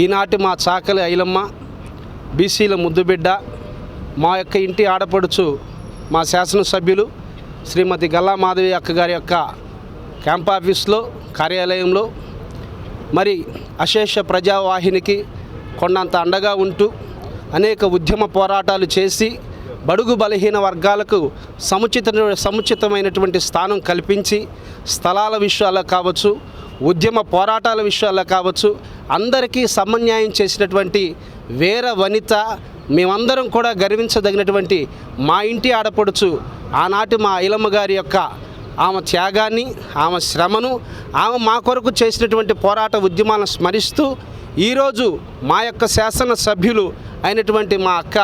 ఈనాటి మా చాకలి ఐలమ్మ బీసీల ముద్దుబిడ్డ మా యొక్క ఇంటి ఆడపడుచు మా శాసనసభ్యులు శ్రీమతి గల్లా మాధవి అక్క గారి యొక్క క్యాంప్ ఆఫీస్లో కార్యాలయంలో మరి అశేష ప్రజావాహినికి కొండంత అండగా ఉంటూ అనేక ఉద్యమ పోరాటాలు చేసి బడుగు బలహీన వర్గాలకు సముచిత సముచితమైనటువంటి స్థానం కల్పించి స్థలాల విషయాల్లో కావచ్చు ఉద్యమ పోరాటాల విషయాల్లో కావచ్చు అందరికీ సమన్యాయం చేసినటువంటి వేర వనిత మేమందరం కూడా గర్వించదగినటువంటి మా ఇంటి ఆడపడుచు ఆనాటి మా ఐలమ్మ గారి యొక్క ఆమె త్యాగాన్ని ఆమె శ్రమను ఆమె మా కొరకు చేసినటువంటి పోరాట ఉద్యమాలను స్మరిస్తూ ఈరోజు మా యొక్క శాసన సభ్యులు అయినటువంటి మా అక్క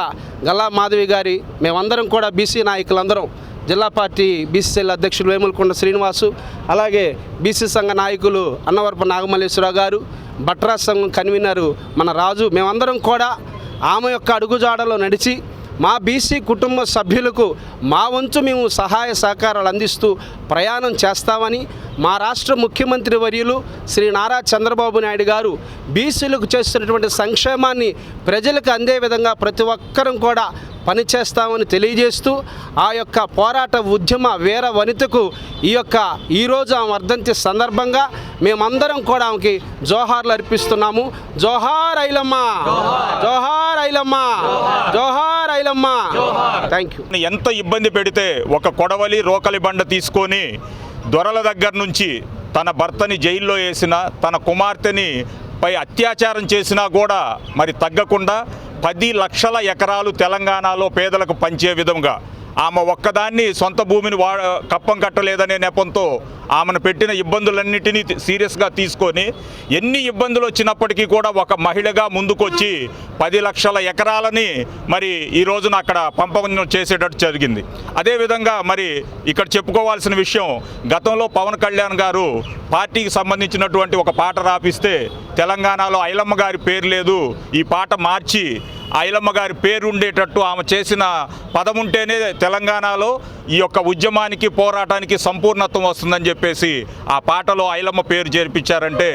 గల్లా మాధవి గారి మేమందరం కూడా బీసీ నాయకులందరం జిల్లా పార్టీ బీసీసీఎల్ అధ్యక్షులు వేములకొండ శ్రీనివాసు అలాగే బీసీ సంఘ నాయకులు అన్నవరపు నాగమల్లేశ్వరరావు గారు బట్రా సంఘం కన్వీనరు మన రాజు. మేమందరం కూడా ఆమె యొక్క అడుగుజాడలో నడిచి మా బీసీ కుటుంబ సభ్యులకు మా వంతు మేము సహాయ సహకారాలు అందిస్తూ ప్రయాణం చేస్తామని మా రాష్ట్ర ముఖ్యమంత్రి వర్యులు శ్రీ నారా చంద్రబాబు నాయుడు గారు బీసీలకు చేస్తున్నటువంటి సంక్షేమాన్ని ప్రజలకు అందే విధంగా ప్రతి ఒక్కరం కూడా పనిచేస్తామని తెలియజేస్తూ ఆ యొక్క పోరాట ఉద్యమ వీర వనితకు ఈ యొక్క ఈరోజు ఆమె వర్ధంతి సందర్భంగా మేమందరం కూడా ఆమెకి జోహార్లు అర్పిస్తున్నాము. జోహార్ ఐలమ్మ! జోహార్ ఐలమ్మ! జోహార్ ఐలమ్మ! థ్యాంక్ యూ ఎంత ఇబ్బంది పెడితే ఒక కొడవలి రోకలి బండ తీసుకొని దొరల దగ్గర నుంచి తన భర్తని జైల్లో వేసిన తన కుమార్తెని పై అత్యాచారం చేసినా కూడా మరి తగ్గకుండా పది లక్షల ఎకరాలు తెలంగాణలో పేదలకు పంచే విధంగా ఆమె ఒక్కదాన్ని సొంత భూమిని వా కప్పం కట్టలేదనే నెపంతో ఆమెను పెట్టిన ఇబ్బందులన్నిటినీ సీరియస్గా తీసుకొని ఎన్ని ఇబ్బందులు వచ్చినప్పటికీ కూడా ఒక మహిళగా ముందుకొచ్చి పది లక్షల ఎకరాలని మరి ఈ రోజున అక్కడ పంపకం చేసేటట్టు జరిగింది. అదేవిధంగా మరి ఇక్కడ చెప్పుకోవాల్సిన విషయం గతంలో పవన్ కళ్యాణ్ గారు పార్టీకి సంబంధించినటువంటి ఒక పాట రాపిస్తే తెలంగాణలో ఐలమ్మ గారి పేరు లేదు. ఈ పాట మార్చి ఐలమ్మ గారి పేరు ఉండేటట్టు ఆమె చేసిన పదం ఉంటేనే తెలంగాణలో ఈ యొక్క ఉద్యమానికి పోరాటానికి సంపూర్ణత్వం వస్తుందని చెప్పేసి ఆ పాటలో ఐలమ్మ పేరు చేర్పించారంటే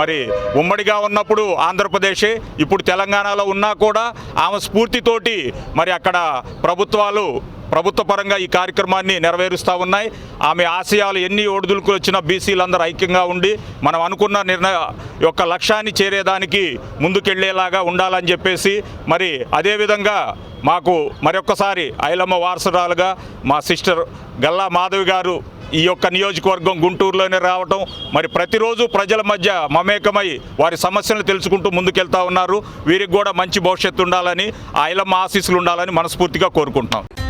మరి ఉమ్మడిగా ఉన్నప్పుడు ఆంధ్రప్రదేశే ఇప్పుడు తెలంగాణలో ఉన్నా కూడా ఆమె స్ఫూర్తితోటి మరి అక్కడ ప్రభుత్వాలు ప్రభుత్వ పరంగా ఈ కార్యక్రమాన్ని నెరవేరుస్తూ ఉన్నాయి. ఆమె ఆశయాలు ఎన్ని ఒడిదుడుకులు వచ్చినా బీసీలందరూ ఐక్యంగా ఉండి మనం అనుకున్న నిర్ణయ యొక్క లక్ష్యాన్ని చేరేదానికి ముందుకెళ్ళేలాగా ఉండాలని చెప్పేసి మరి అదేవిధంగా మాకు మరొకసారి ఐలమ్మ వారసురాలుగా మా సిస్టర్ గల్లా మాధవి గారు ఈ యొక్క నియోజకవర్గం గుంటూరులోనే రావటం మరి ప్రతిరోజు ప్రజల మధ్య మమేకమై వారి సమస్యలను తెలుసుకుంటూ ముందుకెళ్తా ఉన్నారు. వీరికి కూడా మంచి భవిష్యత్తు ఉండాలని ఆ ఆశీస్సులు ఉండాలని మనస్ఫూర్తిగా కోరుకుంటున్నాం.